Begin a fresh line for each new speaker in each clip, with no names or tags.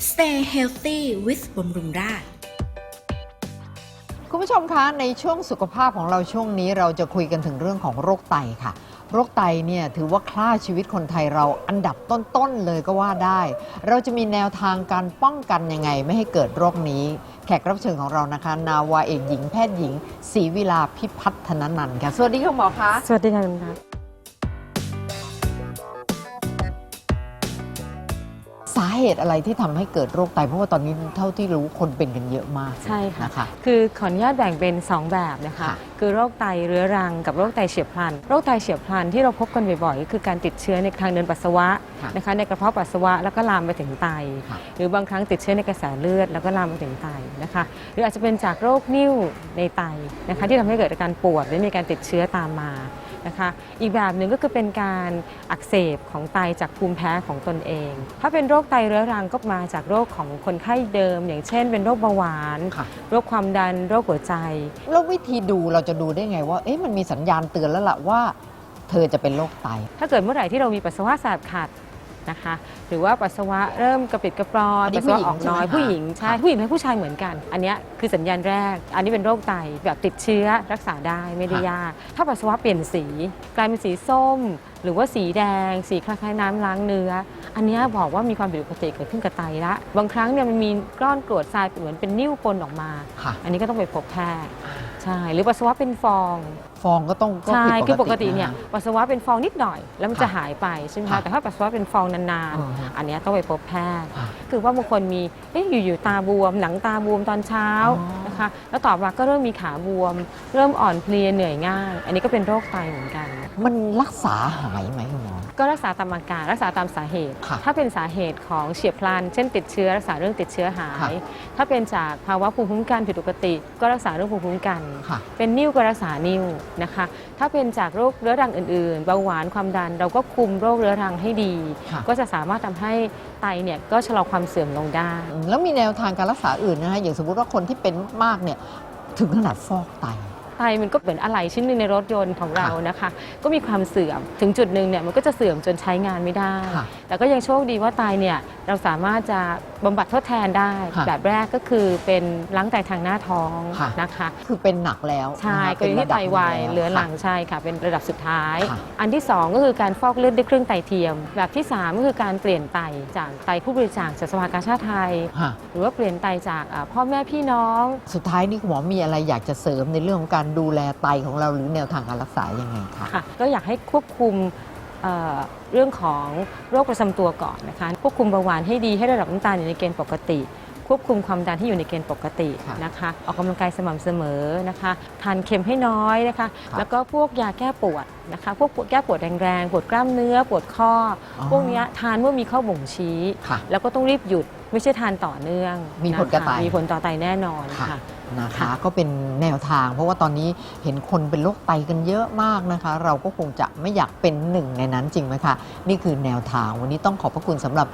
Stay healthy with บำรุงราษฎร์
คุณผู้ชมคะ ในช่วงสุขภาพของเราช่วงนี้เราจะคุยกันถึงเรื่องของโรคไตค่ะ โรคไตเนี่ยถือว่าฆ่าชีวิตคนไทยเราอันดับต้น ๆ เลยก็ว่าได้ เราจะมีแนวทางการป้องกันยังไงไม่ให้เกิดโรคนี้ แขกรับเชิญของเรานะคะ นาวาเอกหญิงแพทย์หญิงศรีวิลาพิพัฒนนันท์ค่ะ สวัสดีค่ะหมอคะ
สวัสดีค่ะคุณทั
สาเหตุอะไรที่ทำให้เกิดโรคไตเพราะว่าตอนนี้เท่าที่รู้คนเป็นกันเยอะมาก
ใช่ค่ะ
นะคะ
คือขออนุญาตแบ่งเป็น 2 แบบนะคะ
ค่ะ
คือโรคไตเรื้อรังกับโรคไตเฉียบพลัน โรคไตเฉียบพลันที่เราพบกันบ่อยๆก็คือการติดเชื้อในทางเดินปัสสาวะ
ค่ะ
นะคะ ในกระเพาะปัสสาวะแล้วก็ลามไปถึงไต
ค่ะ
หรือบางครั้งติดเชื้อในกระแสเลือดแล้วก็ลามไปถึงไตนะคะ หรืออาจจะเป็นจากโรคนิ่วในไตนะคะ ที่ทำให้เกิดอาการปวดและมีการติดเชื้อตามมา นะคะ อีกแบบหนึ่งก็คือเป็นการอักเสบของไตจากภูมิแพ้ของตนเอง ถ้าเป็นโรคไตเรื้อรังก็มาจากโรคของคนไข้เดิม อย่างเช่น เป็นโรคเบาหวาน
ค่ะ
โรคความดันโรคหัวใจ
แล้ววิธีดูเราจะดูได้ไงว่า เอ๊ะมันมีสัญญาณเตือนแล้วล่ะว่า เธอจะเป็นโรคไต
ถ้าเกิดเมื่อไหร่ที่เรามีปัสสาวะสะอาดขัด นะคะ หรือว่าปัสสาวะเริ่มกระปิดกระปรอย
อันนี้
ปัสสาวะออกน้อย
ผู้
ผู้
ห
ห
ญิ
ญิ
ง
ง
ใช่
ใช่
ไหมคะ
ผู้หญิงและผู้ชายเหมือนกัน อันเนี้ยคือสัญญาณแรก อันนี้เป็นโรคไตแบบติดเชื้อรักษาได้ไม่ได้ยาก ถ้าปัสสาวะเปลี่ยนสี กลายเป็นสีส้ม หรือว่าสีแดง สีคล้ายๆน้ำล้างเนื้อ อันเนี้ยบอกว่ามีความผิดปกติเกิดขึ้นกับไตละบางครั้งเนี่ยมันมีก้อนกรวดทรายเหมือนเป็นนิ่วปนออกมา
ค่ะ
อันนี้ก็ต้องไปพบแพทย์ใช่ หรือปัสสาวะเป็นฟอง
ฟองก็ต้องก็
ใช่
ผิด
คือปกติเนี่ยะ ปัสสาวะเป็นฟองนิดหน่อย แล้วมัน
ค่ะ
จะหายไปใช่ไหม
ค่ะ
คะแต่ถ้าปัสสาวะเป็นฟองนาน
อือฮึ
ๆ อันเนี้ยต้องไปพบแพทย์
ค่ะ
คือว่าบางคนมีเอ๊ะอยู่ๆตาบวม หนังตาบวมตอนเช้า
อ๋อ
นะคะ แล้วต่อมาก็เริ่มมีขาบวม เริ่มอ่อนเพลียเหนื่อยง่าย อันนี้ก็เป็นโรคไตเหมือนกัน
มันรักษาหายไหมคุณหมอ
ก็รักษาตามอาการรักษาตามสาเหตุ
ค่ะ
ถ้าเป็นสาเหตุของเฉียบพลัน เช่นติดเชื้อรักษาเรื่องติดเชื้อหาย
ค่ะ
ถ้าเป็นจากภาวะภูมิคุ้มกันผิดปกติ ก็รักษาเรื่องภูมิคุ้มกัน
ค่ะ
เป็นนิ่วก็รักษานิ่วนะคะ ถ้าเป็นจากโรคเรื้อรังอื่นๆ เบาหวานความดัน เราก็คุมโรคเรื้อรังให้ดี
ค่ะ
ก็จะสามารถทำให้ไตเนี่ยก็ชะลอความเสื่อมลงได้
อืมแล้วมีแนวทางการรักษาอื่นนะฮะอย่างสมมติว่าคนที่เป็นมากเนี่ยถึงขนาดฟอกไต
ไตมันก็เหมือนอะไหล่ชิ้นหนึ่งในรถยนต์ของเรานะคะ ก็มีความเสื่อมถึงจุดหนึ่งเนี่ยมันก็จะเสื่อมจนใช้งานไม่ได้
ค่ะ
แต่ก็ยังโชคดีว่าไตเนี่ยเราสามารถจะบำบัดทดแทนได้
ค่ะ
แบบแรกก็คือเป็นล้างไตทางหน้าท้อง
ค่ะ
นะคะ
คือเป็นหนักแล้ว
ใช่
นะคะ
กรณีที่ไตวาย
ป็น
เหลือหลัง
ค่ะ
ใช่ค่ะ เป็นระดับสุดท้าย
ค่ะ
อันที่ 2 ก็คือการฟอกเลือดด้วยเครื่องไตเทียม แบบที่ 3 ก็คือการเปลี่ยนไตจากไตผู้บริจาคจากสภากาชาติไทย
ค่ะ
หรือว่าเปลี่ยนไตจากอ่าพ่อแม่พี่น้อง
สุดท้ายนี่คุณหมอมีอะไรอยากจะเสริมในเรื่องของการดูแลไตของเราหรือแนวทางการรักษายังไงคะ
ค่ะก็อยากให้ควบคุมเอ่อเรื่องของโรคประจำตัวก่อนนะคะควบคุมเบาหวานให้ดีให้ระดับน้ำตาลอยู่ในเกณฑ์ปกติ ควบคุมความดันที่อยู่ในเกณฑ์ปกติ
ค่ะ
นะคะออกกำลังกายสม่ำเสมอนะคะทานเค็มให้น้อยนะคะ
ค่ะ
แล้วก็พวกยาแก้ปวด นะคะพวกปวดแก้ปวดแรงๆปวดกล้ามเนื้อปวดข้ออ
อ
พวกเนี้ยทานเมื่อมีข้อบ่งชี้
ค่ะ
แล้วก็ต้องรีบหยุดไม่ใช่ทานต่อเนื่อง
มีผลกับ
นะคะ
ไต
มีผลต่อไตแน่นอน
ค่ะ
ค่ะ
นะคะ
ค่ะ
ก็เป็นแนวทาง เพราะว่าตอนนี้เห็นคนเป็นโรคไตกันเยอะมากนะคะ เราก็คงจะไม่อยากเป็นหนึ่งในนั้นจริงไหมคะ นี่คือแนวทางวันนี้ต้องขอบพระคุณสำหรับ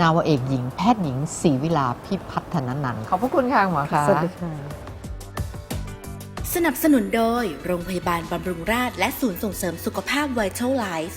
นาวาเอกหญิง แพทย์หญิงศรีวิลาพิพัฒนนันท์ขอบพระคุณค่ะหมอคะ
สวัสดีค่ะ
สนับสนุนโดย โรงพยาบาลบำรุงราษฎร์และศูนย์ส่งเสริมสุขภาพ Vital Life